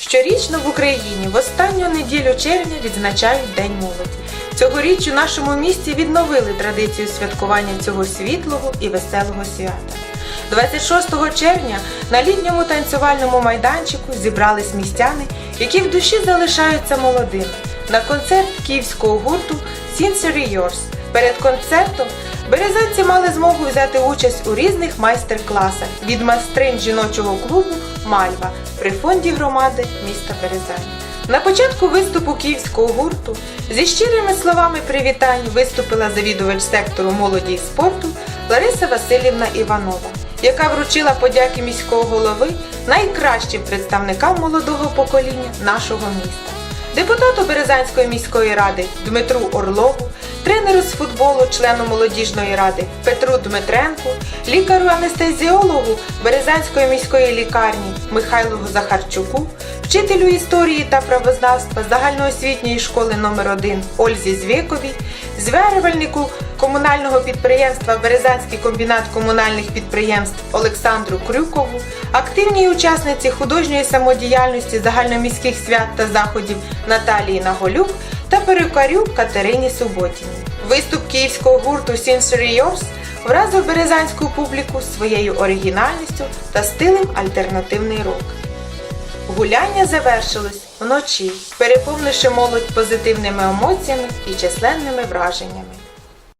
Щорічно в Україні в останню неділю червня відзначають День молоді. Цьогоріч у нашому місті відновили традицію святкування цього світлого і веселого свята. 26 червня на літньому танцювальному майданчику зібрались містяни, які в душі залишаються молодими, на концерт київського гурту Sincerely Yours. Перед концертом березанці мали змогу взяти участь у різних майстер-класах від майстринь жіночого клубу Мальва при фонді громади міста Березань. На початку виступу київського гурту зі щирими словами привітань виступила завідувач сектору молоді і спорту Лариса Васильівна Іванова, яка вручила подяки міського голови найкращим представникам молодого покоління нашого міста. Депутату Березанської міської ради Дмитру Орлову, тренеру з футболу, члену молодіжної ради Петру Дмитренку, лікарю-анестезіологу Березанської міської лікарні Михайлу Захарчуку, вчителю історії та правознавства загальноосвітньої школи номер 1 Ользі Звєковій, комунального підприємства Березанський комбінат комунальних підприємств Олександру Крюкову, активній учасниці художньої самодіяльності загальноміських свят та заходів Наталії Наголюк та перукарю Катерині Суботіній. Виступ київського гурту Sincerely Yours вразив березанську публіку своєю оригінальністю та стилем альтернативний рок. Гуляння завершилось вночі, переповнивши молодь позитивними емоціями і численними враженнями.